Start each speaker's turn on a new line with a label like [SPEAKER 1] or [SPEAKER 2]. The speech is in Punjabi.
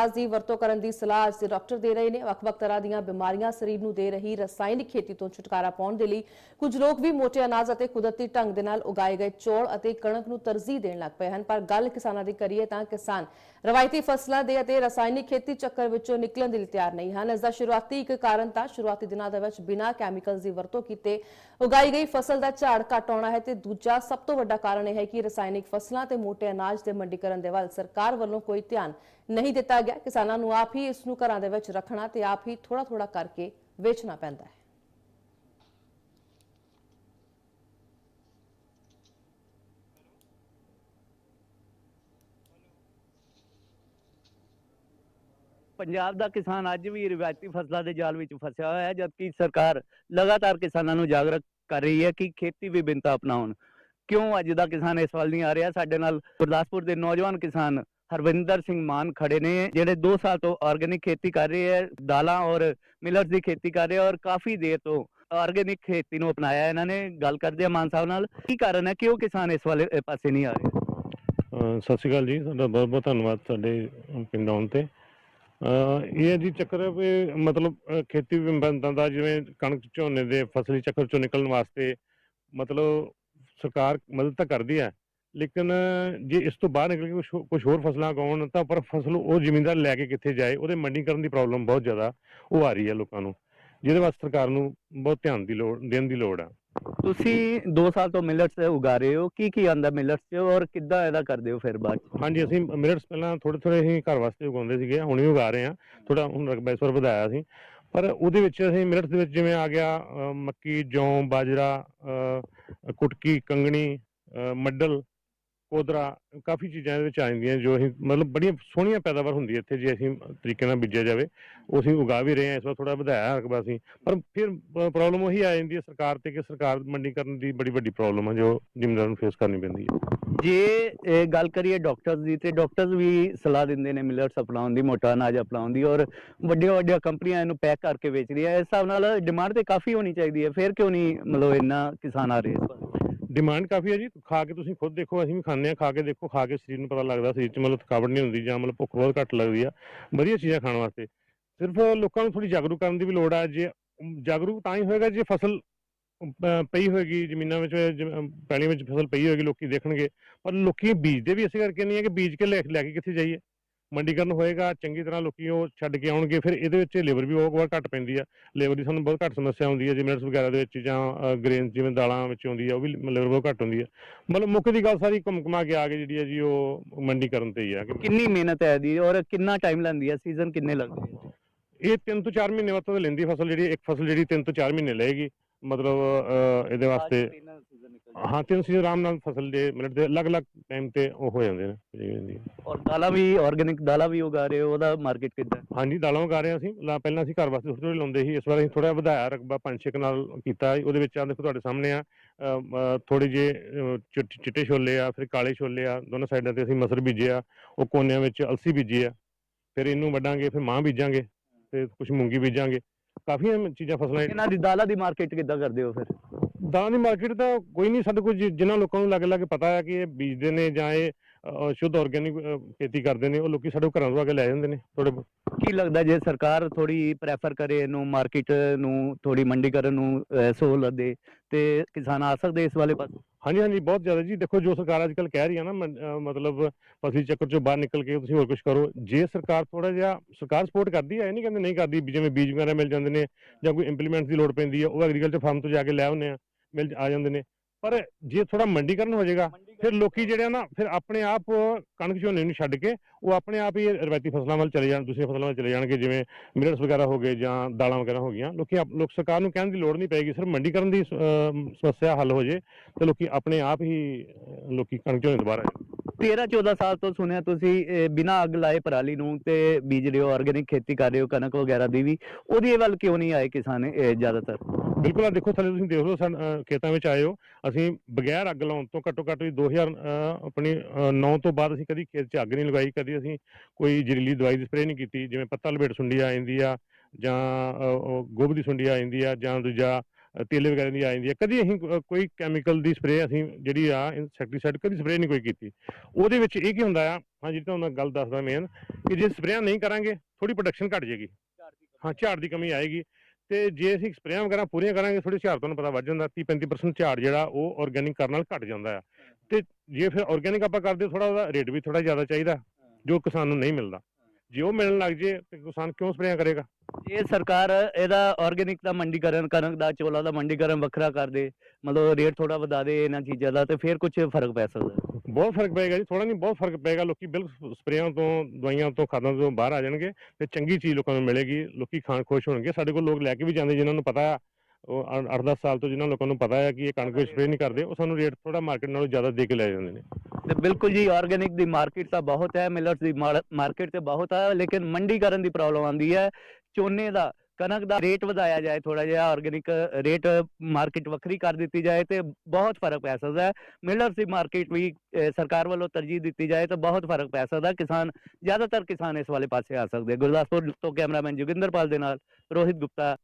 [SPEAKER 1] ਇਲਾਜ ਦੀ ਵਰਤੋਂ ਕਰਨ ਦੀ ਸਲਾਹ ਅੱਜ ਦੇ ਡਾਕਟਰ ਦੇ ਰਹੇ ਨੇ। ਵੱਖ-ਵੱਖ ਤਰ੍ਹਾਂ ਦੀਆਂ ਬਿਮਾਰੀਆਂ ਸਰੀਰ ਨੂੰ ਦੇ ਰਹੀ ਰਸਾਇਣਿਕ ਖੇਤੀ ਤੋਂ ਛੁਟਕਾਰਾ ਪਾਉਣ ਦੇ ਲਈ ਕੁਝ ਲੋਕ ਵੀ ਮੋਟੇ ਅਨਾਜ ਅਤੇ ਕੁਦਰਤੀ ਢੰਗ ਦੇ ਨਾਲ ਉਗਾਏ ਗਏ ਚੌਲ ਅਤੇ ਕਣਕ ਨੂੰ ਤਰਜੀਹ ਦੇਣ ਲੱਗ ਪਏ ਹਨ। ਪਰ ਗੱਲ ਕਿਸਾਨਾਂ ਦੀ ਕਰੀਏ ਤਾਂ ਕਿਸਾਨ ਰਵਾਇਤੀ ਫਸਲਾਂ ਦੇ ਅਤੇ ਰਸਾਇਣਿਕ ਖੇਤੀ ਚੱਕਰ ਵਿੱਚੋਂ ਨਿਕਲਣ ਦੇ ਲਈ ਤਿਆਰ ਨਹੀਂ ਹਨ। ਇਸ ਦਾ ਸ਼ੁਰੂਆਤੀ ਇੱਕ ਕਾਰਨ ਤਾਂ ਸ਼ੁਰੂਆਤੀ ਦਿਨਾਂ ਦੇ ਵਿੱਚ ਬਿਨਾਂ ਕੈਮੀਕਲਸ ਦੀ ਵਰਤੋਂ ਕੀਤੇ ਉਗਾਈ ਗਈ ਫਸਲ ਦਾ ਝਾੜ ਘੱਟ ਆਉਣਾ ਹੈ ਤੇ ਦੂਜਾ ਸਭ ਤੋਂ ਵੱਡਾ ਕਾਰਨ ਇਹ ਹੈ ਕਿ ਰਸਾਇਣਿਕ ਫਸਲਾਂ ਤੇ ਮੋਟੇ ਅਨਾਜ ਦੇ ਮੰਡੀਕਰਨ ਦੇ ਵੱਲ ਸਰਕਾਰ ਵੱਲੋਂ ਕੋਈ ਧਿਆਨ ਨਹੀਂ ਦਿੱਤਾ ਗਿਆ। ਕਿਸਾਨਾਂ ਨੂੰ ਆਪ ਹੀ ਇਸ ਨੂੰ ਘਰਾਂ ਦੇ ਵਿੱਚ ਰੱਖਣਾ ਤੇ ਆਪ ਹੀ ਥੋੜਾ ਥੋੜਾ ਕਰਕੇ ਵੇਚਣਾ ਪੈਂਦਾ ਹੈ।
[SPEAKER 2] ਪੰਜਾਬ ਦਾ ਕਿਸਾਨ ਅੱਜ ਵੀ ਰਿਵਾਇਤੀ ਫਸਲਾਂ ਦੇ ਜਾਲ ਵਿੱਚ ਫਸਿਆ ਹੋਇਆ ਹੈ, ਜਦਕਿ ਸਰਕਾਰ ਲਗਾਤਾਰ ਕਿਸਾਨਾਂ ਨੂੰ ਜਾਗਰੂਕ ਕਰ ਰਹੀ ਹੈ ਕਿ ਖੇਤੀ ਵਿਭਿੰਨਤਾ ਅਪਣਾਉਣ। ਕਿਉਂ ਅੱਜ ਦਾ ਕਿਸਾਨ ਇਸ ਵੱਲ ਨਹੀਂ ਆ ਰਿਹਾ? ਸਾਡੇ ਨਾਲ ਗੁਰਦਾਸਪੁਰ ਦੇ ਨੌਜਵਾਨ ਕਿਸਾਨ ਹਰਵਿੰਦਰ ਸਿੰਘ ਮਾਨ ਖੜੇ ਨੇ, ਜਿਹੜੇ 2 ਸਾਲ ਤੋਂ ਆਰਗੇਨਿਕ ਖੇਤੀ ਕਰ ਰਹੇ ਹੈ, ਦਾਲਾਂ ਔਰ ਮਿਲਟਸ ਦੀ ਖੇਤੀ ਕਰ ਰਹੇ ਔਰ ਕਾਫੀ ਦੇਰ ਤੋਂ ਆਰਗੇਨਿਕ ਖੇਤੀ ਨੂੰ ਅਪਣਾਇਆ ਇਹਨਾਂ ਨੇ, ਗੱਲ ਕਰਦੇ ਆ ਮਾਨ ਸਾਹਿਬ ਨਾਲ, ਕੀ ਕਾਰਨ ਹੈ, ਕਿਉਂ ਕਿਸਾਨ ਇਸ ਵਾਲੇ ਪਾਸੇ ਨਹੀਂ ਆ ਰਹੇ?
[SPEAKER 3] ਸਤਿ ਸ਼੍ਰੀ ਅਕਾਲ ਜੀ, ਤੁਹਾਡਾ ਬਹੁਤ ਬਹੁਤ ਧੰਨਵਾਦ ਸਾਡੇ ਪਿੰਡ ਆਉਣ ਤੇ। ਇਹ ਜੀ ਚੱਕਰ ਹੈ ਵੀ ਮਤਲਬ ਖੇਤੀ ਵਿਭਿੰਨਤਾ ਦਾ ਜਿਵੇਂ ਕਣਕ ਝੋਨੇ ਦੇ ਫਸਲੀ ਚੱਕਰ ਚੋਂ ਨਿਕਲਣ ਵਾਸਤੇ ਮਤਲਬ ਸਰਕਾਰ ਮਦਦ ਤਾਂ ਕਰਦੀ ਹੈ ਲੇਕਿਨ ਜੇ ਇਸ ਤੋਂ ਬਾਹਰ ਨਿਕਲ ਕੇ ਕੁਝ ਕੁਝ ਹੋਰ ਫਸਲਾਂ ਉਗਾਉਣ ਤਾਂ ਪਰ ਫਸਲ ਉਹ ਜ਼ਿਮੀਂਦਾਰ ਲੈ ਕੇ ਕਿੱਥੇ ਜਾਏ ਉਹਦੇ ਮੰਡੀਕਰਨ ਦੀ ਪ੍ਰੋਬਲਮ ਬਹੁਤ ਜ਼ਿਆਦਾ ਉਹ ਆ ਰਹੀ ਹੈ ਲੋਕਾਂ ਨੂੰ। ਜਿਹਦੇ ਵਾਸਤੇ ਸਰਕਾਰ ਨੂੰ ਬਹੁਤ ਧਿਆਨ ਦੀ ਲੋੜ ਦੇਣ ਦੀ ਲੋੜ ਹੈ
[SPEAKER 2] ਤੁਸੀਂ 2 ਸਾਲ ਤੋਂ ਮਿਲਟਸ ਉਗਾ ਰਹੇ ਹੋ ਕੀ ਕੀ ਆਂਦਾ ਮਿਲਟਸ 'ਚ ਔਰ ਕਿੱਦਾਂ ਇਹਦਾ ਕਰਦੇ ਹੋ ਫਿਰ ਬਾਅਦ
[SPEAKER 3] ਹਾਂਜੀ ਅਸੀਂ ਮਿਲਟਸ ਪਹਿਲਾਂ ਥੋੜੇ ਥੋੜੇ ਅਸੀਂ ਘਰ ਵਾਸਤੇ ਉਗਾਉਂਦੇ ਸੀਗੇ ਹੁਣ ਵੀ ਉਗਾ ਰਹੇ ਹਾਂ। ਥੋੜਾ ਹੁਣ ਰਕਬਾ ਇਸ ਵਾਰ ਵਧਾਇਆ ਸੀ। ਪਰ ਉਹਦੇ ਵਿੱਚ ਅਸੀਂ ਮਿਲਟਸ ਦੇ ਵਿੱਚ ਜਿਵੇਂ ਆ ਗਿਆ ਮੱਕੀ ਜੌਂ ਬਾਜਰਾ ਕੁਟਕੀ ਕੰਗਣੀ ਮੱਡਲ ਕੋਦਰਾ ਕਾਫੀ ਚੀਜ਼ਾਂ ਇਹਦੇ ਵਿੱਚ ਆ ਜਾਂਦੀਆਂ ਜੋ ਅਸੀਂ ਮਤਲਬ ਬੜੀਆਂ ਸੋਹਣੀਆਂ ਪੈਦਾਵਾਰ ਹੁੰਦੀ ਹੈ ਇੱਥੇ ਜੇ ਅਸੀਂ ਤਰੀਕੇ ਨਾਲ ਬੀਜਿਆ ਜਾਵੇ, ਉਹ ਅਸੀਂ ਉਗਾ ਵੀ ਰਹੇ ਹਾਂ, ਇਸ ਵਾਰ ਥੋੜਾ ਵਧਾਇਆ ਰਕਬਾ ਅਸੀਂ ਪਰ ਫਿਰ ਪ੍ਰੋਬਲਮ ਉਹੀ ਆ ਜਾਂਦੀ ਹੈ ਸਰਕਾਰ ਤੇ ਕਿ ਸਰਕਾਰ ਮੰਡੀਕਰਨ ਦੀ ਬੜੀ ਵੱਡੀ ਪ੍ਰੋਬਲਮ ਹੈ ਜੋ ਜ਼ਿਮੀਂਦਾਰਾਂ ਨੂੰ ਫੇਸ ਕਰਨੀ ਪੈਂਦੀ ਹੈ।
[SPEAKER 2] ਜੇ ਗੱਲ ਕਰੀਏ ਡਾਕਟਰਸ ਦੀ, ਤੇ ਡਾਕਟਰਸ ਵੀ ਸਲਾਹ ਦਿੰਦੇ ਨੇ ਮਿਲਟਸ ਅਪਣਾਉਣ ਦੀ, ਮੋਟਾ ਅਨਾਜ ਅਪਣਾਉਣ ਦੀ ਔਰ ਵੱਡੀਆਂ ਵੱਡੀਆਂ ਕੰਪਨੀਆਂ ਇਹਨੂੰ ਪੈਕ ਕਰਕੇ ਵੇਚ ਰਹੀਆਂ। ਇਸ ਹਿਸਾਬ ਨਾਲ ਡਿਮਾਂਡ ਤੇ ਕਾਫੀ ਹੋਣੀ ਚਾਹੀਦੀ ਹੈ। ਫਿਰ ਕਿਉਂ ਨਹੀਂ ਮਤਲਬ ਇੰਨਾ ਕਿਸਾਨ ਆ ਰਹੇ ਇਸ ਵਾਰ?
[SPEAKER 3] ਡਿਮਾਂਡ ਕਾਫੀ ਹੈ ਜੀ ਖਾ ਕੇ ਤੁਸੀਂ ਖੁਦ ਦੇਖੋ ਅਸੀਂ ਵੀ ਖਾਂਦੇ ਆ ਖਾ ਕੇ ਦੇਖੋ ਖਾ ਕੇ ਸਰੀਰ ਨੂੰ ਪਤਾ ਲੱਗਦਾ ਸਰੀਰ 'ਚ ਮਤਲਬ ਥਕਾਵਟ ਨਹੀਂ ਹੁੰਦੀ ਜਾਂ ਮਤਲਬ ਭੁੱਖ ਬਹੁਤ ਘੱਟ ਲੱਗਦੀ ਆ। ਵਧੀਆ ਚੀਜ਼ਾਂ ਖਾਣ ਵਾਸਤੇ। ਸਿਰਫ ਲੋਕਾਂ ਨੂੰ ਥੋੜੀ ਜਾਗਰੂਕ ਕਰਨ ਦੀ ਵੀ ਲੋੜ ਆ ਜੇ ਜਾਗਰੂਕ ਤਾਂ ਹੀ ਹੋਏਗਾ ਜੇ ਫਸਲ ਪਈ ਹੋਏਗੀ ਜ਼ਮੀਨਾਂ ਵਿੱਚ ਜਿਵੇਂ, ਪੈਲੀਆਂ ਵਿੱਚ ਫਸਲ ਪਈ ਹੋਏਗੀ ਲੋਕੀ ਦੇਖਣਗੇ। ਪਰ ਲੋਕੀ ਬੀਜਦੇ ਵੀ ਇਸੇ ਕਰਕੇ ਨਹੀਂ ਹੈ ਕਿ ਬੀਜ ਕੇ ਲੈ ਲੈ ਕੇ ਕਿੱਥੇ ਜਾਈਏ। ਮੰਡੀਕਰਨ ਹੋਏਗਾ ਚੰਗੀ ਤਰ੍ਹਾਂ ਲੋਕੀ ਉਹ ਛੱਡ ਕੇ ਆਉਣਗੇ ਫਿਰ ਇਹਦੇ ਵਿੱਚ ਲੇਬਰ ਵੀ ਬਹੁਤ ਘੱਟ ਪੈਂਦੀ ਆ। ਲੇਬਰ ਦੀ ਸਾਨੂੰ ਬਹੁਤ ਘੱਟ ਸਮੱਸਿਆ ਆਉਂਦੀ ਹੈ ਜਿਵੇਂ ਮਿਲਟਸ ਵਗੈਰਾ ਦੇ ਵਿੱਚ ਜਾਂ ਗ੍ਰੇਨ ਜਿਵੇਂ ਦਾਲਾਂ ਵਿੱਚ ਆਉਂਦੀ ਆ ਉਹ ਵੀ ਲੇਬਰ ਬਹੁਤ ਘੱਟ ਹੁੰਦੀ ਆ। ਮਤਲਬ ਮੁੱਖ ਦੀ ਗੱਲ ਸਾਰੀ ਘੁੰਮ ਘੁਮਾ ਕੇ ਆ ਕੇ ਜਿਹੜੀ ਹੈ ਜੀ ਉਹ ਮੰਡੀਕਰਨ ਤੇ ਹੀ ਆ।
[SPEAKER 2] ਕਿੰਨੀ ਮਿਹਨਤ ਹੈ ਇਹਦੀ ਔਰ ਕਿੰਨਾ ਟਾਈਮ ਲੈਂਦੀ ਹੈ ਸੀਜ਼ਨ ਕਿੰਨੇ ਲੱਗਦੇ
[SPEAKER 3] ਇਹ 3 ਤੋਂ 4 ਮਹੀਨੇ ਵਾਸਤੇ ਲੈਂਦੀ ਫਸਲ ਜਿਹੜੀ ਇੱਕ ਫਸਲ ਜਿਹੜੀ 3 ਤੋਂ 4 ਮਹੀਨੇ ਲਏਗੀ। ਮਤਲਬ ਅਹ, ਇਹਦੇ ਵਾਸਤੇ ਹਾਂ ਤਿੰਨ ਸੀਜ਼ਨ ਆਰਾਮ ਨਾਲ ਫਸਲ ਦੇ ਮਿਲਟ ਦੇ ਅਲੱਗ-ਅਲੱਗ ਟਾਈਮ ਤੇ ਉਹ ਹੋ ਜਾਂਦੇ ਨੇ
[SPEAKER 2] ਔਰ ਦਾਲਾਂ ਵੀ ਆਰਗੇਨਿਕ ਦਾਲਾਂ ਵੀ ਉਗਾ ਰਹੇ ਹੋ ਉਹਦਾ ਮਾਰਕੀਟ ਕਿੱਦਾਂ? ਹੈ?
[SPEAKER 3] ਹਾਂਜੀ ਦਾਲਾਂ ਉਗਾ ਰਹੇ ਹਾਂ ਅਸੀਂ। ਲਾ- ਪਹਿਲਾਂ ਅਸੀਂ ਘਰ ਵਾਸਤੇ ਥੋੜੀ ਥੋੜੀ ਲਾਉਂਦੇ ਸੀ ਇਸ ਵਾਰ ਅਸੀਂ ਥੋੜਾ ਵਧਾਇਆ ਰਕਬਾ ਪੰਜ ਛੇ ਕਨਾਲ ਕੀਤਾ। ਉਹਦੇ ਵਿੱਚ ਆ ਦੇਖੋ ਤੁਹਾਡੇ ਸਾਹਮਣੇ ਆ ਥੋੜੇ ਜੇ ਚਿੱਟੇ ਛੋਲੇ ਆ ਫਿਰ ਕਾਲੇ ਛੋਲੇ ਆ ਦੋਨੋਂ ਸਾਈਡਾਂ ਤੇ ਅਸੀਂ ਮਸਰ ਬੀਜੇ ਆ ਉਹ ਕੋਨਿਆਂ ਵਿੱਚ ਅਲਸੀ ਬੀਜੀ ਆ। ਫਿਰ ਇਹਨੂੰ ਵੱਢਾਂਗੇ ਫਿਰ ਮਾਂ ਬੀਜਾਂਗੇ ਤੇ ਕੁਝ ਮੂੰਗੀ ਬੀਜਾਂਗੇ। ਕਾਫੀ ਚੀਜ਼ਾਂ ਫਸਲਾਂ
[SPEAKER 2] ਇਹਨਾਂ ਦੀ ਦਾਲਾਂ ਦੀ ਮਾਰਕੀਟ ਕਿੱਦਾਂ ਕਰਦੇ ਹੋ ਫਿਰ?
[SPEAKER 3] ਦਾਲਾਂ ਦੀ ਮਾਰਕੀਟ ਤਾਂ ਕੋਈ ਨਹੀਂ ਸਾਡੇ ਕੋਲ ਜਿ- ਜਿਨ੍ਹਾਂ ਲੋਕਾਂ ਨੂੰ ਲੱਗ ਲੱਗ ਪਤਾ ਹੈ ਕਿ ਇਹ ਬੀਜਦੇ ਨੇ ਜਾਂ ਇਹ ਅ, ਸ਼ੁੱਧ ਆਰਗੇਨਿਕ ਖੇਤੀ ਕਰਦੇ ਨੇ ਉਹ ਲੋਕੀ ਸਾਡੇ ਕੋਲ ਘਰਾਂ ਤੋਂ ਆ ਕੇ ਲੈ ਜਾਂਦੇ ਨੇ ਥੋੜੇ
[SPEAKER 2] ਕੀ ਲੱਗਦਾ ਜੇ ਸਰਕਾਰ ਥੋੜੀ ਪ੍ਰੈਫਰ ਕਰੇ ਇਹਨੂੰ ਮਾਰਕੀਟ ਨੂੰ ਥੋੜੀ ਮੰਡੀਕਰਨ ਨੂੰ ਅਹ, ਸਹੂਲਤ ਦੇ ਤੇ ਕਿਸਾਨ ਆ ਸਕਦੇ ਇਸ ਵਾਲੇ ਪਾਸੇ?
[SPEAKER 3] ਹਾਂਜੀ ਹਾਂਜੀ ਬਹੁਤ ਜ਼ਿਆਦਾ ਜੀ। ਦੇਖੋ ਜੋ ਸਰਕਾਰ ਅੱਜ ਕੱਲ ਕਹਿ ਰਹੀ ਹੈ ਨਾ ਮੰ- ਅ, ਮਤਲਬ ਫਸਲੀ ਚੱਕਰ ਚੋਂ ਬਾਹਰ ਨਿਕਲ ਕੇ ਤੁਸੀਂ ਹੋਰ ਕੁਝ ਕਰੋ। ਜੇ ਸਰਕਾਰ ਥੋੜਾ ਜਿਹਾ ਸਰਕਾਰ ਸਪੋਰਟ ਕਰਦੀ ਹੈ ਇਹ ਨਹੀਂ ਕਹਿੰਦੇ ਨਹੀਂ ਕਰਦੀ ਵੀ ਜਿਵੇਂ ਬੀਜ ਵਗੈਰਾ ਮਿਲ ਜਾਂਦੇ ਨੇ ਜਾਂ ਕੋਈ ਇੰਪਲੀਮੈਂਟਸ ਦੀ ਲੋੜ ਪੈਂਦੀ ਹੈ ਉਹ ਐਗਰੀਕਲਚਰ ਫਾਰਮ ਤੋਂ ਜਾ ਕੇ ਲੈ ਆਉਂਦੇ ਆ ਮਿਲ ਆ ਜਾਂਦੇ ਨੇ। ਪਰ ਜੇ ਥੋੜਾ ਮੰਡੀਕਰਨ ਹੋ ਜਾਏਗਾ ਫਿਰ ਲੋਕੀ ਜਿਹੜੇ ਆ ਨਾ, ਫਿਰ ਆਪਣੇ ਆਪ ਕਣਕ ਝੋਨੇ ਨੂੰ ਛੱਡ ਕੇ ਉਹ ਆਪਣੇ ਆਪ ਹੀ ਰਵਾਇਤੀ ਫਸਲਾਂ ਵੱਲ ਚਲੇ ਜਾਣ, ਦੂਸਰੀਆਂ ਫਸਲਾਂ ਵੱਲ ਚਲੇ ਜਾਣਗੇ, ਜਿਵੇਂ ਮਿਲਟਸ ਵਗੈਰਾ ਹੋ ਗਏ ਜਾਂ ਦਾਲਾਂ ਵਗੈਰਾ ਹੋ ਗਈਆਂ। ਲੋਕੀ ਆਪ- ਲੋਕ ਸਰਕਾਰ ਨੂੰ ਕਹਿਣ ਦੀ ਲੋੜ ਨਹੀਂ ਪਏਗੀ, ਸਿਰਫ ਮੰਡੀਕਰਨ ਦੀ ਸਮੱਸਿਆ ਹੱਲ ਹੋ ਜੇ ਤੇ ਲੋਕੀ ਆਪਣੇ ਆਪ ਹੀ, ਅਹ, ਲੋਕੀ ਕਣਕ ਝੋਨੇ ਦੁਬਾਰਾ
[SPEAKER 2] 13 14 ਸਾਲ ਤੋਂ ਸੁਣਿਆ ਤੁਸੀਂ, ਇਹ ਬਿਨਾਂ ਅੱਗ ਲਾਏ ਪਰਾਲੀ ਨੂੰ ਤੇ ਬੀਜ ਰਹੇ ਹੋ ਆਰਗੇਨਿਕ ਖੇਤੀ ਕਰ ਰਹੇ ਹੋ, ਕਣਕ ਵਗੈਰਾ ਦੀ ਵੀ। ਉਹਦੀ ਵੱਲ ਕਿਉਂ ਨਹੀਂ ਆਏ ਕਿਸਾਨ ਜ਼ਿਆਦਾਤਰ?
[SPEAKER 3] ਬਿਲਕੁਲ ਆ ਦੇਖੋ, ਥੱਲੇ ਤੁਸੀਂ ਦੇਖ ਲਓ, ਸਨ ਖੇਤਾਂ ਵਿੱਚ ਆਏ ਹੋ। ਅਸੀਂ ਬਗੈਰ ਅੱਗ ਲਾਉਣ ਤੋਂ ਘੱਟੋ ਘੱਟ ਵੀ 2000 ਅਹ, ਆਪਣੀ 9 ਤੋਂ ਬਾਅਦ ਅਸੀਂ ਕਦੀ ਖੇਤ 'ਚ ਅੱਗ ਨਹੀਂ ਲਗਾਈ, ਕਦੀ ਅਸੀਂ ਕੋਈ ਜ਼ਹਿਰੀਲੀ ਦਵਾਈ ਦੀ ਸਪਰੇਅ ਨਹੀਂ ਕੀਤੀ, ਜਿਵੇਂ ਪੱਤਾ ਲਪੇਟ ਸੁੰਡੀ ਆ ਜਾਂਦੀ ਆ, ਜਾਂ ਗੋਭ ਦੀ ਸੁੰਡੀ ਆ ਜਾਂਦੀ ਆ, ਜਾਂ ਦੂਜਾ ਤੇਲੇ ਵਗੈਰਾ ਦੀ ਆ ਜਾਂਦੀ ਆ, ਕਦੀ ਅਸੀਂ ਕੋਈ ਕੈਮੀਕਲ ਦੀ ਸਪਰੇਅ ਅਸੀਂ ਜਿਹੜੀ ਆ ਇਨਸੈਕਟੀਸਾਈਡ ਕਦੀ ਸਪਰੇਅ ਨਹੀਂ ਕੋਈ ਕੀਤੀ। ਉਹਦੇ ਵਿੱਚ ਇਹ ਕੀ ਹੁੰਦਾ ਆ, ਹਾਂ ਜਿਹੜੀ ਤੁਹਾਨੂੰ ਮੈਂ ਗੱਲ ਦੱਸਦਾ ਮੇਨ ਕਿ ਜੇ ਸਪਰੇਅ ਨਹੀਂ ਕਰਾਂਗੇ ਥੋੜੀ ਪ੍ਰੋਡਕਸ਼ਨ ਘਟ ਜਾਏਗੀ। ਹਾਂ, ਝਾੜ ਦੀ ਕਮੀ ਆਏਗੀ। ਤੇ ਜੇ ਅਸੀਂ ਸਪਰੇਆਂ ਵਗੈਰਾ ਪੂਰੀਆਂ ਕਰਾਂਗੇ ਥੋੜੀ ਝਾੜ ਤੁਹਾਨੂੰ ਪਤਾ ਵੱਧ ਜਾਂਦਾ 30 35% ਝਾੜ ਜਿਹੜਾ, ਉਹ ਆਰਗੇਨਿਕ ਕਰਨ ਨਾਲ ਘਟ ਜਾਂਦਾ ਆ। ਤੇ ਜੇ ਫਿਰ ਆਰਗੇਨਿਕ ਆਪਾਂ ਕਰਦੇ ਥੋੜਾ ਉਹਦਾ ਰੇਟ ਵੀ ਥੋੜਾ ਜ਼ਿਆਦਾ ਚਾਹੀਦਾ, ਜੋ ਕਿਸਾਨ ਨੂੰ ਨਹੀਂ ਮਿਲਦਾ। ਜੇ ਉਹ ਮਿਲਣ ਲੱਗ ਜੇ, ਤੇ ਕਿਸਾਨ ਕਿਉਂ ਸਪਰੇਆਂ ਕਰੇਗਾ?
[SPEAKER 2] ਇਹ ਸਰਕਾਰ ਇਹਦਾ ਆਰਗੇਨਿਕ ਦਾ ਮੰਡੀਕਰਨ ਕਰਨ ਦਾ, ਚੋਲਾ ਦਾ ਮੰਡੀਕਰਨ ਵੱਖਰਾ ਕਰ ਦੇ, ਮਤਲਬ ਰੇਟ ਥੋੜਾ ਵਧਾ ਦੇ ਇਹਨਾਂ ਚੀਜ਼ਾਂ ਦਾ, ਤੇ ਫਿਰ ਕੁਝ ਫ਼ਰਕ ਪੈ ਸਕਦਾ।
[SPEAKER 3] ਬਹੁਤ ਫ਼ਰਕ ਪਏਗਾ ਜੀ ਥੋੜਾ ਨਹੀਂ, ਬਹੁਤ ਫ਼ਰਕ ਪਏਗਾ। ਲੋਕੀ ਬਿਲਕੁਲ ਸਪਰੇਆਂ ਤੋਂ, ਦਵਾਈਆਂ ਤੋਂ, ਖਾਦਾਂ ਤੋਂ ਬਾਹਰ ਆ ਜਾਣਗੇ ਤੇ ਚੰਗੀ ਚੀਜ਼ ਲੋਕਾਂ ਨੂੰ ਮਿਲੇਗੀ, ਲੋਕੀ ਖਾਣ ਖੁਸ਼ ਹੋਣਗੇ। ਸਾਡੇ ਕੋਲ ਲੋਕ ਲੈ ਕੇ ਵੀ ਜਾਂਦੇ, ਜਿਨ੍ਹਾਂ ਨੂੰ ਪਤਾ ਆ, ਉਹ 8-10 ਸਾਲ ਤੋਂ ਜਿਨ੍ਹਾਂ ਲੋਕਾਂ ਨੂੰ ਪਤਾ ਹੈ ਕਿ ਇਹ ਕਣਕ ਵਿੱਚ ਸਪਰੇਅ ਨਹੀਂ ਕਰਦੇ, ਉਹ ਸਾਨੂੰ ਰੇਟ ਥੋੜਾ ਮਾਰਕੀਟ ਨਾਲੋਂ ਜ਼ਿਆਦਾ ਦੇ ਕੇ ਲੈ ਜਾਂਦੇ ਨੇ।
[SPEAKER 2] ਤੇ ਬਿਲਕੁਲ ਜੀ ਆਰਗੇਨਿਕ ਦੀ ਮਾਰਕੀਟ ਤਾਂ ਬਹੁਤ ਹੈ ਮਿਲਰਸ ਦੀ ਮਾਰਕੀਟ ਤੇ ਬਹੁਤ ਹੈ ਲੇਕਿਨ ਮੰਡੀਕਰਨ ਦੀ ਪ੍ਰੋਬਲਮ ਆਉਂਦੀ ਹੈ। ਝੋਨੇ ਦਾ ਕਣਕ ਦਾ ਰੇਟ ਵਧਾਇਆ ਜਾਏ ਥੋੜਾ ਜਿਹਾ ਆਰਗੇਨਿਕ ਰੇਟ ਮਾਰਕੀਟ ਵੱਖਰੀ ਕਰ ਦਿੱਤੀ ਜਾਏ ਤੇ ਬਹੁਤ ਫ਼ਰਕ ਪੈ ਸਕਦਾ ਹੈ। ਮਿਲਰਸ ਦੀ ਮਾਰਕੀਟ ਵੀ ਸਰਕਾਰ ਵੱਲੋਂ ਤਰਜੀਹ ਦਿੱਤੀ ਜਾਏ ਤਾਂ ਬਹੁਤ ਫ਼ਰਕ ਪੈ ਸਕਦਾ ਕਿਸਾਨ, ਜ਼ਿਆਦਾਤਰ ਕਿਸਾਨ ਇਸ ਵਾਲੇ ਪਾਸੇ ਆ ਸਕਦੇ ਗੁਰਦਾਸਪੁਰ ਤੋਂ ਕੈਮਰਾਮੈਨ ਜੋਗਿੰਦਰਪਾਲ ਦੇ ਨਾਲ ਰੋਹਿਤ ਗੁਪਤਾ।